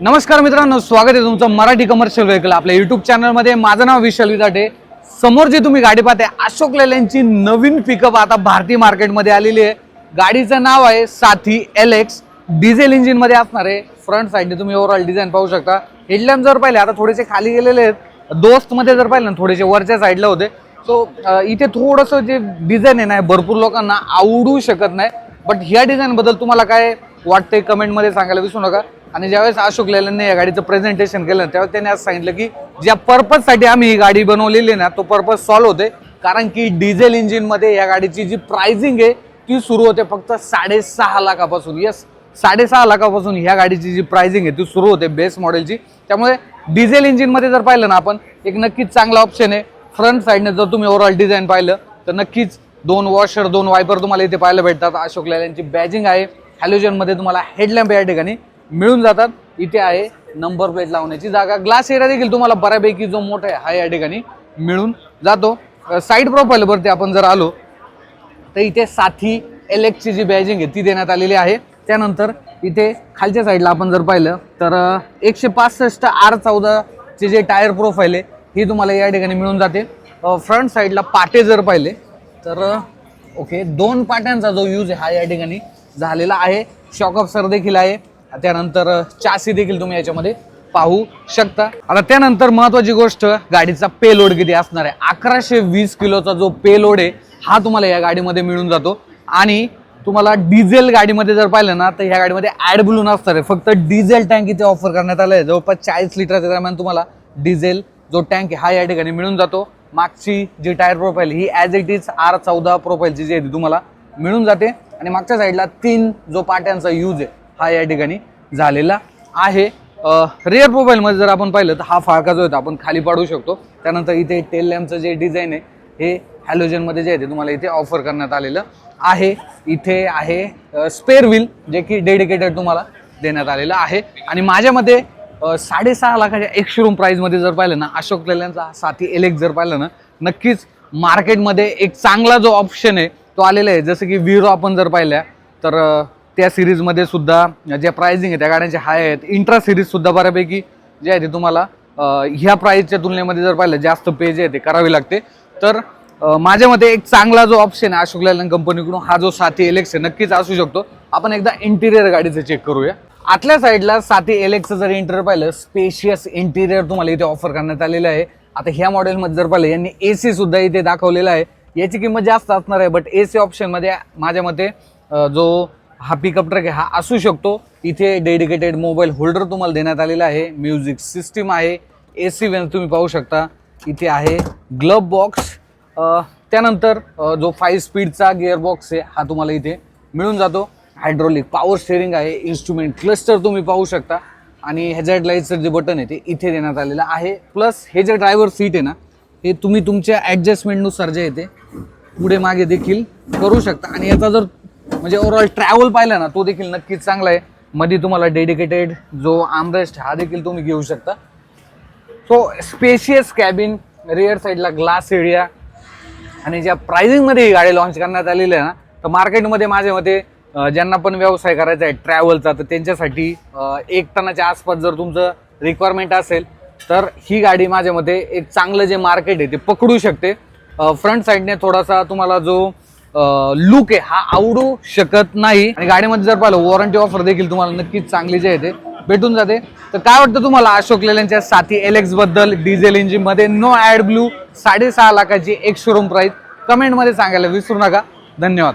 नमस्कार मित्रांनो स्वागत आहे तुमचं मराठी कमर्शियल व्हेकल आपल्या युट्यूब चॅनलमध्ये माझं नाव विशाल विदाटे. समोर जी तुम्ही गाडी पाहते अशोक लेल्यांची नवीन पिकअप आता भारतीय मार्केटमध्ये आलेली आहे. गाडीचं नाव आहे साथी एल एक्स डिझेल इंजिनमध्ये असणार आहे. फ्रंट साईडने तुम्ही ओव्हरऑल डिझाईन पाहू शकता. हेडलॅम्प जर पाहिले आता थोडेसे खाली गेलेले आहेत. दोस्तमध्ये जर पाहिलं ना थोडेसे वरच्या साईडला होते. सो इथे थोडंसं जे डिझाईन आहे ना भरपूर लोकांना आवडू शकत नाही. बट ह्या डिझाईनबद्दल तुम्हाला काय वाटते कमेंटमध्ये सांगायला विसरू नका. आणि ज्यावेळेस अशोक लेलांनी या गाडीचं प्रेझेंटेशन केलं त्यावेळेस त्यांनी असं सांगितलं की ज्या पर्पजसाठी आम्ही ही गाडी बनवलेली आहे ना तो पर्पज सॉल्व्ह होते कारण की डिझेल इंजिनमध्ये या गाडीची जी प्राइसिंग आहे ती सुरू होते फक्त साडेसहा लाखापासून. येस साडेसहा लाखापासून ह्या गाडीची जी प्राइसिंग आहे ती सुरू होते बेस मॉडेलची त्यामुळे डिझेल इंजिनमध्ये जर पाहिलं ना आपण एक नक्कीच चांगला ऑप्शन आहे. फ्रंट साईडने जर तुम्ही ओव्हरऑल डिझाईन पाहिलं तर नक्कीच दोन वॉशर दोन वायपर तुम्हाला इथे पाहायला भेटतात. अशोक लेल्यांची बॅजिंग आहे. हॅलोजनमध्ये तुम्हाला हेडलॅम्प या ठिकाणी मिळून जातात. इथे आहे नंबर प्लेट लावण्याची जागा. ग्लास एरिया देखील तुम्हाला बऱ्यापैकी जो मोठा आहे हा या ठिकाणी मिळून जातो. साईड प्रोफाईलवरती आपण जर आलो तर इथे साथी एलेक्सची जी बॅजिंग आहे ती देण्यात आलेली आहे. त्यानंतर इथे खालच्या साईडला आपण जर पाहिलं तर एकशे पासष्ट आर चौदाचे जे टायर प्रोफाईल आहे ही तुम्हाला या ठिकाणी मिळून जाते. फ्रंट साईडला पाटे जर पाहिले तर ओके दोन पाट्यांचा जो यूज आहे हा या ठिकाणी झालेला आहे. शॉक सर देखील आहे. त्यानंतर चासी देखील तुम्ही याच्यामध्ये पाहू शकता. आता त्यानंतर महत्वाची गोष्ट गाडीचा पेलोड किती असणार आहे? अकराशे वीस किलोचा जो पेलोड आहे हा तुम्हाला या गाडीमध्ये मिळून जातो. आणि तुम्हाला डिझेल गाडीमध्ये जर पाहिलं ना तर ह्या गाडीमध्ये ऍड ब्लून असणार आहे. फक्त डिझेल टँक इथे ऑफर करण्यात आलं आहे जवळपास चाळीस लिटरच्या दरम्यान तुम्हाला डिझेल जो टँक आहे हा या ठिकाणी मिळून जातो. मागची जी टायर प्रोफाईल ही ॲज इट इज आर चौदा प्रोफाईलची जी आहे ती तुम्हाला मिळून जाते. आणि मागच्या साईडला तीन जो पाट्यांचा यूज आहे हा या ठिकाणी झालेला आहे. रिअर प्रोफाईलमध्ये जर आपण पाहिलं तर हा फाळका जो आहे आपण खाली पाडू शकतो. त्यानंतर इथे टेल लॅम्पचं जे डिझाईन आहे हे हॅलोजनमध्ये जे आहे ते तुम्हाला इथे ऑफर करण्यात आलेलं आहे. इथे आहे स्पेअर व्हील जे की डेडिकेटेड तुम्हाला देण्यात आलेलं आहे. आणि माझ्यामध्ये मते साडेसहा लाखाच्या एक शोरूम प्राईजमध्ये जर पाहिलं ना अशोक लेल्यांचा साथी एलेक्स जर पाहिलं ना नक्कीच मार्केटमध्ये एक चांगला जो ऑप्शन आहे तो आलेला आहे. जसं की विरो आपण जर पाहिल्या तर त्या सिरीजमध्ये सुद्धा ज्या प्राइसिंग आहे त्या गाड्यांचे हाय आहेत. इंट्रा सिरीजसुद्धा बऱ्यापैकी जे आहे ते तुम्हाला ह्या प्राईजच्या तुलनेमध्ये जर पाहिलं जास्त पे जे आहे ते करावे लागते. तर माझ्या मते एक चांगला जो ऑप्शन आहे अशोक लेलँड कंपनीकडून हा जो साथी एलेक्स आहे नक्कीच असू शकतो. आपण एकदा इंटिरियर गाडीचं चेक करूया. आतल्या साईडला साथी एलेक्सचं जर इंटिरियर पाहिलं स्पेशियस इंटिरियर तुम्हाला इथे ऑफर करण्यात आलेलं आहे. आता ह्या मॉडेलमध्ये जर पाहिलं यांनी ए सी सुद्धा इथे दाखवलेला आहे. याची किंमत जास्त असणार आहे बट ए सी ऑप्शनमध्ये माझ्या मते जो हा पिकअप ट्रक आहे. हा असू शकतो. इथे डेडिकेटेड मोबाईल होल्डर तुम्हाला देण्यात आलेला आहे. म्युझिक सिस्टीम आहे. ए सी वेन तुम्ही पाहू शकता. इथे आहे ग्लब बॉक्स त्यानंतर जो फाईव्ह स्पीडचा गिअरबॉक्स आहे हा तुम्हाला इथे मिळून जातो. हायड्रोलिक पॉवर स्टेअरिंग आहे. इन्स्ट्रुमेंट क्लस्टर तुम्ही पाहू शकता. आणि ह्याच्या लाईटचं जे बटन आहे ते इथे देण्यात आलेलं आहे. प्लस हे जे ड्रायव्हर सीट आहे ना हे तुम्ही तुमच्या ॲडजस्टमेंटनुसार जे आहे ते पुढे मागे देखील करू शकता. आणि याचा जर म्हणजे ओव्हरऑल ट्रॅव्हल पाहिला ना तो देखील नक्कीच चांगला आहे. मध्ये तुम्हाला डेडिकेटेड जो आमरेस्ट हा देखील तुम्ही घेऊ शकता. सो स्पेशियस कॅबिन रिअर साईडला ग्लास एरिया आणि ज्या प्राइसिंगमध्ये ही गाडी लॉन्च करण्यात आलेली आहे ना तर मार्केटमध्ये माझ्या मते ज्यांना पण व्यवसाय करायचा आहे ट्रॅव्हलचा तर त्यांच्यासाठी एक टनाच्या आसपास जर तुमचं रिक्वायरमेंट असेल तर ही गाडी माझ्या मते एक चांगलं जे मार्केट आहे ते पकडू शकते. फ्रंट साईडने थोडासा तुम्हाला जो लुक आहे. हा आवडू शकत नाही. आणि गाडीमध्ये जर पाहिलं वॉरंटी ऑफर देखील तुम्हाला नक्कीच चांगली जे आहे ते भेटून जाते. तर काय वाटतं तुम्हाला अशोक लेल्यांच्या साथी एलेक्सबद्दल? डिझेल इंजिनमध्ये नो ऍड ब्लू साडेसहा लाखाची एक शोरूम प्राईस कमेंटमध्ये सांगायला विसरू नका. धन्यवाद.